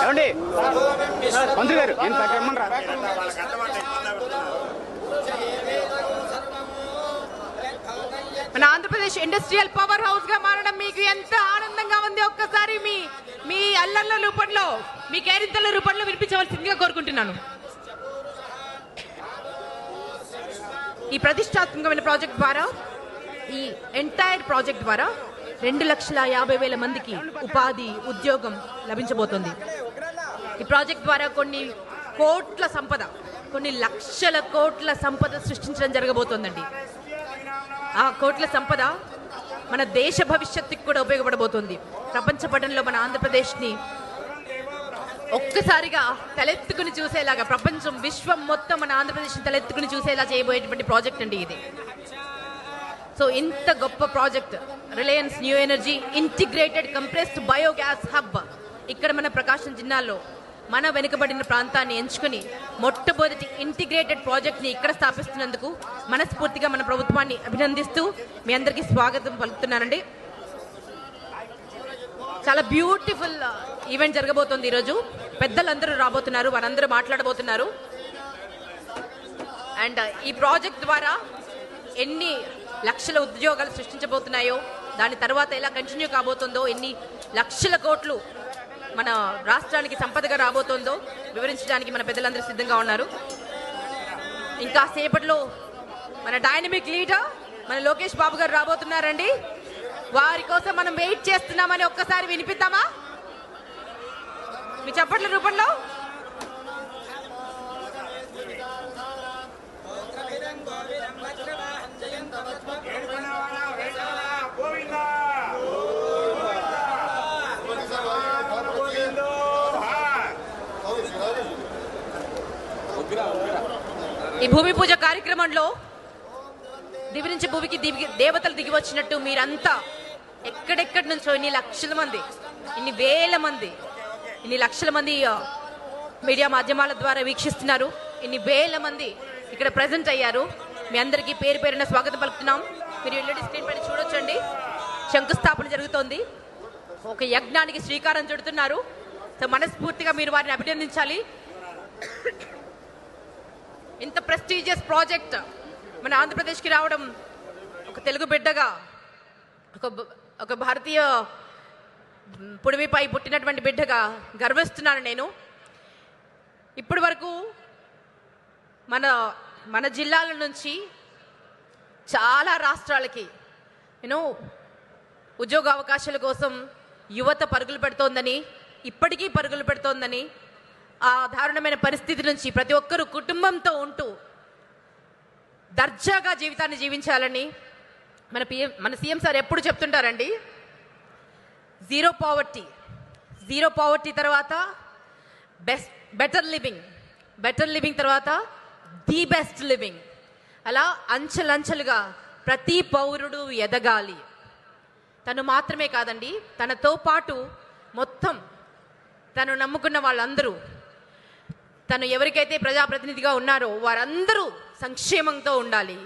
ఏమండి? మంత్రి గారు నేను తగ్గమనరా మన ఆంధ్రప్రదేశ్ ఇండస్ట్రియల్ పవర్ హౌస్గా మారడం మీకు ఎంత ఆనందంగా ఉంది ఒక్కసారి మీ మీ అల్లర్ల రూపంలో మీ కేరింతల రూపంలో వినిపించవలసిందిగా కోరుకుంటున్నాను. ఈ ప్రతిష్టాత్మకమైన ప్రాజెక్ట్ ద్వారా ఈ ఎంటైర్ ప్రాజెక్ట్ ద్వారా రెండు లక్షల యాభై వేల మందికి ఉపాధి ఉద్యోగం లభించబోతోంది. ఈ ప్రాజెక్ట్ ద్వారా కొన్ని కోట్ల సంపద కొన్ని లక్షల కోట్ల సంపద సృష్టించడం జరగబోతోందండి. ఆ కోట్ల సంపద మన దేశ భవిష్యత్తుకి కూడా ఉపయోగపడబోతుంది. ప్రపంచ పటంలో మన ఆంధ్రప్రదేశ్ని ఒక్కసారిగా తలెత్తుకుని చూసేలాగా ప్రపంచం విశ్వం మొత్తం మన ఆంధ్రప్రదేశ్ని తలెత్తుకుని చూసేలా చేయబోయేటువంటి ప్రాజెక్ట్ అండి ఇది. సో ఇంత గొప్ప project Reliance new energy integrated compressed biogas hub ఇక్కడ మన ప్రకాశం జిల్లాలో మన వెనుకబడిన ప్రాంతాన్ని ఎంచుకుని మొట్టమొదటి ఇంటిగ్రేటెడ్ ప్రాజెక్ట్ని ఇక్కడ స్థాపిస్తున్నందుకు మనస్ఫూర్తిగా మన ప్రభుత్వాన్ని అభినందిస్తూ మీ అందరికీ స్వాగతం పలుకుతున్నానండి. చాలా బ్యూటిఫుల్ ఈవెంట్ uh, జరగబోతోంది ఈరోజు. పెద్దలందరూ రాబోతున్నారు వారందరూ మాట్లాడబోతున్నారు. అండ్ uh, ఈ ప్రాజెక్ట్ ద్వారా ఎన్ని లక్షల ఉద్యోగాలు సృష్టించబోతున్నాయో దాని తర్వాత ఎలా కంటిన్యూ కాబోతుందో ఎన్ని లక్షల కోట్లు మన రాష్ట్రానికి సంపదగా రాబోతుందో వివరించడానికి మన పెద్దలందరూ సిద్ధంగా ఉన్నారు. ఇంకా సేపట్లో మన డైనమిక్ లీడర్ మన లోకేష్ బాబు గారు రాబోతున్నారండి. వారి కోసం మనం వెయిట్ చేస్తున్నామని ఒక్కసారి వినిపిద్దామా? మీ చప్పట్ల రూపంలో? ఈ భూమి పూజ కార్యక్రమంలో దివి నుంచి భూమికి దివి దేవతలు దిగి వచ్చినట్టు మీరంతా ఎక్కడెక్కడి నుంచో ఇన్ని లక్షల మంది ఇన్ని వేల మంది ఇన్ని లక్షల మంది మీడియా మాధ్యమాల ద్వారా వీక్షిస్తున్నారు. ఇన్ని వేల మంది ఇక్కడ ప్రజెంట్ అయ్యారు. మీ అందరికీ పేరు పేరున స్వాగతం పలుకుతున్నాం. మీరు ఎల్ఈడి స్క్రీన్ పైన చూడొచ్చండి. శంకుస్థాపన జరుగుతోంది. ఒక యజ్ఞానికి శ్రీకారం చుడుతున్నారు. సో మనస్ఫూర్తిగా మీరు వారిని అభినందించాలి. ఇంత ప్రెస్టీజియస్ ప్రాజెక్ట్ మన ఆంధ్రప్రదేశ్కి రావడం ఒక తెలుగు బిడ్డగా ఒక ఒక భారతీయ మ్, పుడిమిపై పుట్టినటువంటి బిడ్డగా గర్విస్తున్నాను నేను. ఇప్పటి వరకు మన మన జిల్లాల నుంచి చాలా రాష్ట్రాలకి నేను ఉద్యోగ అవకాశాల కోసం యువత పరుగులు పెడుతోందని ఇప్పటికీ పరుగులు పెడుతోందని ఆ దారుణమైన పరిస్థితి నుంచి ప్రతి ఒక్కరూ కుటుంబంతో ఉంటూ దర్జాగా జీవితాన్ని జీవించాలని మన పిఎం మన సీఎం సార్ ఎప్పుడు చెప్తుంటారండి? జీరో పావర్టీ జీరో పావర్టీ తర్వాత best better living better living తర్వాత ది బెస్ట్ లివింగ్ అలా అంచెలంచెలుగా ప్రతి పౌరుడు ఎదగాలి. తను మాత్రమే కాదండి తనతో పాటు మొత్తం తను నమ్ముకున్న వాళ్ళందరూ తను ఎవరికైతే ప్రజాప్రతినిధిగా ఉన్నారో వారందరూ సంక్షేమంతో ఉండాలి.